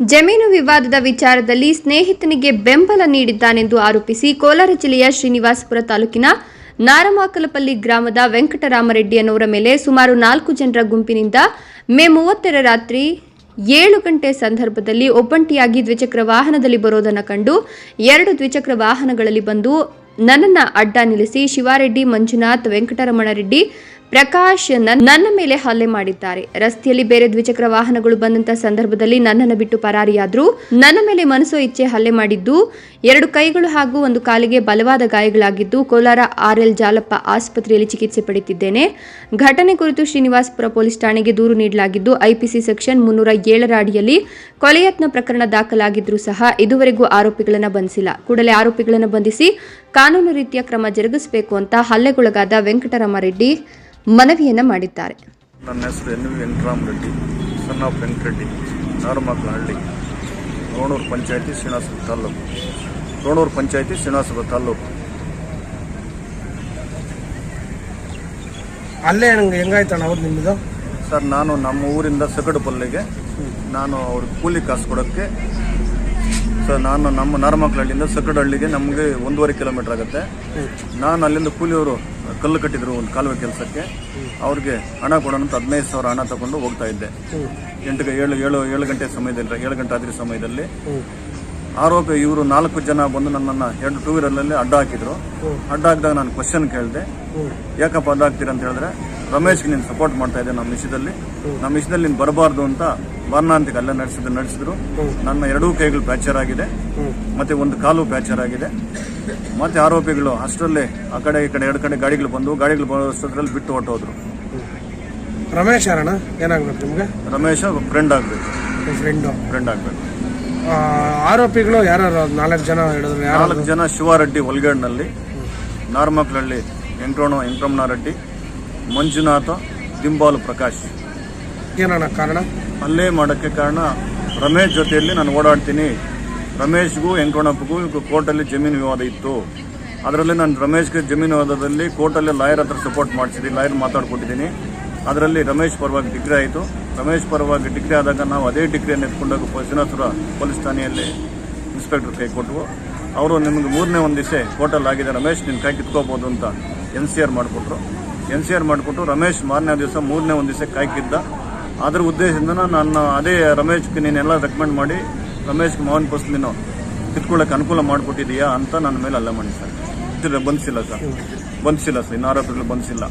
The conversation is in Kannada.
ಜಮೀನು ವಿವಾದದ ವಿಚಾರದಲ್ಲಿ ಸ್ನೇಹಿತನಿಗೆ ಬೆಂಬಲ ನೀಡಿದ್ದಾನೆಂದು ಆರೋಪಿಸಿ ಕೋಲಾರ ಜಿಲ್ಲೆಯ ಶ್ರೀನಿವಾಸಪುರ ತಾಲೂಕಿನ ನಾರಮಾಕಲಪಲ್ಲಿ ಗ್ರಾಮದ ವೆಂಕಟರಾಮರೆಡ್ಡಿ ಅನ್ನೋರ ಮೇಲೆ ಸುಮಾರು ನಾಲ್ಕು ಜನರ ಗುಂಪಿನಿಂದ ಮೇ ಮೂವತ್ತರ ರಾತ್ರಿ ಏಳು ಗಂಟೆ ಸಂದರ್ಭದಲ್ಲಿ ಒಬ್ಬಂಟಿಯಾಗಿ ದ್ವಿಚಕ್ರ ವಾಹನದಲ್ಲಿ ಬರೋದನ್ನು ಕಂಡು ಎರಡು ದ್ವಿಚಕ್ರ ವಾಹನಗಳಲ್ಲಿ ಬಂದು ನನ್ನನ್ನು ಅಡ್ಡ ನಿಲ್ಲಿಸಿ ಶಿವಾರೆಡ್ಡಿ ಮಂಜುನಾಥ್ ವೆಂಕಟರಮಣ ರೆಡ್ಡಿ ಪ್ರಕಾಶ್ ನನ್- ನನ್ನ ಮೇಲೆ ಹಲ್ಲೆ ಮಾಡಿದ್ದಾರೆ. ರಸ್ತೆಯಲ್ಲಿ ಬೇರೆ ದ್ವಿಚಕ್ರ ವಾಹನಗಳು ಬಂದಂತ ಸಂದರ್ಭದಲ್ಲಿ ನನ್ನನ್ನು ಬಿಟ್ಟು ಪರಾರಿಯಾದ್ರು. ನನ್ನ ಮೇಲೆ ಮನಸೋ ಇಚ್ಛೆ ಹಲ್ಲೆ ಮಾಡಿದ್ದು. ಎರಡು ಕೈಗಳು ಹಾಗೂ ಒಂದು ಕಾಲಿಗೆ ಬಲವಾದ ಗಾಯಗಳಾಗಿದ್ದು ಕೋಲಾರ ಆರ್ ಎಲ್ ಜಾಲಪ್ಪ ಆಸ್ಪತ್ರೆಯಲ್ಲಿ ಚಿಕಿತ್ಸೆ ಪಡೆಯುತ್ತಿದ್ದೇನೆ. ಘಟನೆ ಕುರಿತು ಶ್ರೀನಿವಾಸಪುರ ಪೊಲೀಸ್ ಠಾಣೆಗೆ ದೂರು ನೀಡಲಾಗಿದ್ದು, ಐಪಿಸಿ ಸೆಕ್ಷನ್ ಮುನ್ನೂರ ಏಳರ ಅಡಿಯಲ್ಲಿ ಕೊಲೆಯತ್ನ ಪ್ರಕರಣ ದಾಖಲಾಗಿದ್ದರೂ ಸಹ ಇದುವರೆಗೂ ಆರೋಪಿಗಳನ್ನು ಬಂಧಿಸಿಲ್ಲ. ಕೂಡಲೇ ಆರೋಪಿಗಳನ್ನು ಬಂಧಿಸಿ ಕಾನೂನು ರೀತಿಯ ಕ್ರಮ ಜರುಗಿಸಬೇಕು ಅಂತ ಹಲ್ಲೆಗೊಳಗಾದ ವೆಂಕಟರಾಮರೆಡ್ಡಿ ಮನವಿಯನ್ನ ಮಾಡಿದ್ದಾರೆ. ನನ್ನ ಹೆಸರು N V Venkataram Reddy son of Venkatareddy Naramakkanahalli Ronur panchayat Srinivasapura taluk Ronur panchayat Srinivasapura taluk. ಅಲ್ಲೇ ನಂಗೆ ಹೆಂಗಾಯ್ತಣ್ಣ ಅವ್ರು ನಿಮ್ಮದು ಸರ್ ನಾನು ನಮ್ಮ ಊರಿಂದ ಸಗಡುಪಲ್ಲಿಗೆ ನಾನು ಅವ್ರಿಗೆ ಕೂಲಿ ಕಾಸು ಕೊಡೋಕ್ಕೆ ಸರ್ ನಾನು ನಮ್ಮ ನಾರಮಕ್ಕಳಹಳ್ಳಿಯಿಂದ ಸಗಡಹಳ್ಳಿಗೆ ನಮಗೆ ಒಂದೂವರೆ ಕಿಲೋಮೀಟರ್ ಆಗುತ್ತೆ. ನಾನು ಅಲ್ಲಿಂದ ಕೂಲಿಯವರು ಕಲ್ಲು ಕಟ್ಟಿದ್ರು ಒಂದು ಕಾಲುವೆ ಕೆಲಸಕ್ಕೆ, ಅವ್ರಿಗೆ ಹಣ ಕೊಡೋಣ ಅಂತ ಹದಿನೈದು ಸಾವಿರ ಹಣ ತಗೊಂಡು ಹೋಗ್ತಾ ಇದ್ದೆ. ಎಂಟು ಏಳು ಏಳು ಏಳು ಗಂಟೆ ಸಮಯದಲ್ಲಿ, ಏಳು ಗಂಟೆ ರಾತ್ರಿ ಸಮಯದಲ್ಲಿ. ಆರೋಪಿ ಇವರು ನಾಲ್ಕು ಜನ ಬಂದು ನನ್ನನ್ನು ಎರಡು ಟೂ ವೀಲರ್ನಲ್ಲಿ ಅಡ್ಡ ಹಾಕಿದ್ರು. ಅಡ್ಡ ಹಾಕಿದಾಗ ನಾನು ಕ್ವಶನ್ ಕೇಳಿದೆ. ಯಾಕಪ್ಪ ಅಡ್ಡ ಅಂತ ಹೇಳಿದ್ರೆ, ರಮೇಶ್ಗೆ ನೀನು ಸಪೋರ್ಟ್ ಮಾಡ್ತಾ ಇದ್ದೆ ನಮ್ಮ ವಿಷಯದಲ್ಲಿ ನಮ್ಮ ವಿಷಯದಲ್ಲಿ ನೀನು ಬರಬಾರ್ದು ಅಂತ ಬಾರ್ನಾಂತಿಗೆ ಅಲ್ಲ ನಡೆಸಿದ್ರು. ನಡೆಸಿದ್ರು ನನ್ನ ಎರಡೂ ಕೈಗಳು ಫ್ರ್ಯಾಕ್ಚರ್ ಆಗಿದೆ. ಮತ್ತೆ ಒಂದು ಕಾಲು ಫ್ರ್ಯಾಕ್ಚರ್ ಆಗಿದೆ. ಮತ್ತೆ ಆರೋಪಿಗಳು ಅಷ್ಟರಲ್ಲೇ ಆ ಕಡೆ ಈ ಕಡೆ ಎರಡು ಕಡೆ ಗಾಡಿಗಳು ಬಂದು ಗಾಡಿಗಳು ಬರೋಷ್ಟರಲ್ಲಿ ಬಿಟ್ಟು ಹೊಟ್ಟೋದ್ರು ರಮೇಶ್ ಯಾರಣ್ಣ? ಏನಾಗ್ಬೇಕು ನಿಮ್ಗೆ? ರಮೇಶ ಫ್ರೆಂಡ್ ಆಗಬೇಕು. ಫ್ರೆಂಡು ಫ್ರೆಂಡ್ ಆಗಬೇಕು. ಆರೋಪಿಗಳು ಯಾರು ನಾಲ್ಕು ಜನ ಹೇಳಿದ್ರು ನಾಲ್ಕು ಜನ ಶಿವಾರೆಡ್ಡಿ ಒಲ್ಗಡ್ನಲ್ಲಿ ನಾರ್ಮಕ್ಲಹಳ್ಳಿ ವೆಂಕಟೋಣ ವೆಂಕಟರಮಣಾರೆಡ್ಡಿ ಮಂಜುನಾಥ ದಿಂಬಾಲು ಪ್ರಕಾಶ್. ಏನಣ್ಣ ಕಾರಣ? ಹಲ್ಲೆ ಮಾಡೋಕ್ಕೆ ಕಾರಣ ರಮೇಶ್ ಜೊತೆಯಲ್ಲಿ ನಾನು ಓಡಾಡ್ತೀನಿ. ರಮೇಶ್ಗೂ ವೆಂಕಟಪ್ಪಗೂ ಕೋರ್ಟಲ್ಲಿ ಜಮೀನು ವಿವಾದ ಇತ್ತು. ಅದರಲ್ಲಿ ನಾನು ರಮೇಶ್ಗೆ ಜಮೀನು ವಿವಾದದಲ್ಲಿ ಕೋರ್ಟಲ್ಲಿ ಲಾಯರ್ ಹತ್ರ ಸಪೋರ್ಟ್ ಮಾಡಿಸಿದ್ದೀನಿ ಲಾಯರ್ ಮಾತಾಡ್ಕೊಟ್ಟಿದ್ದೀನಿ. ಅದರಲ್ಲಿ ರಮೇಶ್ ಪರವಾಗಿ ಡಿಗ್ರಿ ಆಯಿತು. ರಮೇಶ್ ಪರವಾಗಿ ಡಿಗ್ರಿ ಆದಾಗ ನಾವು ಅದೇ ಡಿಗ್ರಿಯನ್ನು ಎತ್ಕೊಂಡಾಗ ಪಶುನಾಥುರ ಪೊಲೀಸ್ ಠಾಣೆಯಲ್ಲಿ ಇನ್ಸ್ಪೆಕ್ಟರ್ ಕೈ ಕೊಟ್ಟವು ಅವರು ನಿಮಗೆ ಮೂರನೇ ಒಂದು ದಿವಸ ಕೋರ್ಟಲ್ಲಿ ಆಗಿದೆ ರಮೇಶ್ ನಿನ್ನ ಕೈ ಕಿತ್ಕೋಬೋದು ಅಂತ ಎನ್ ಸಿ ಆರ್ ಮಾಡಿಕೊಟ್ರು. ಎನ್ ಸಿ ಆರ್ ಮಾಡಿಕೊಟ್ಟು ರಮೇಶ್ ಮಾರನೇ ದಿವಸ ಮೂರನೇ ಒಂದು ದಿವಸ ಕಾಯ್ಕಿದ್ದ ಅದ್ರ ಉದ್ದೇಶದಿಂದ ನಾನು ಅದೇ ರಮೇಶ್ಗೆ ನೀನೆಲ್ಲ ರೆಕಮೆಂಡ್ ಮಾಡಿ ರಮೇಶ್ಗೆ ಮೋಹನ್ ಪೋಸ್ಟ್ ನೀನು ಕಿತ್ಕೊಳ್ಳೋಕೆ ಅನುಕೂಲ ಮಾಡಿಕೊಟ್ಟಿದೀಯಾ ಅಂತ ನನ್ನ ಮೇಲೆ ಅಲ್ಲ ಮಾಡಿ ಸರ್ ಬಂದಿಲ್ಲ ಸರ್. ಬಂದಿಲ್ಲ ಸರ್. ಇನ್ನು ಬಂದಿಲ್ಲ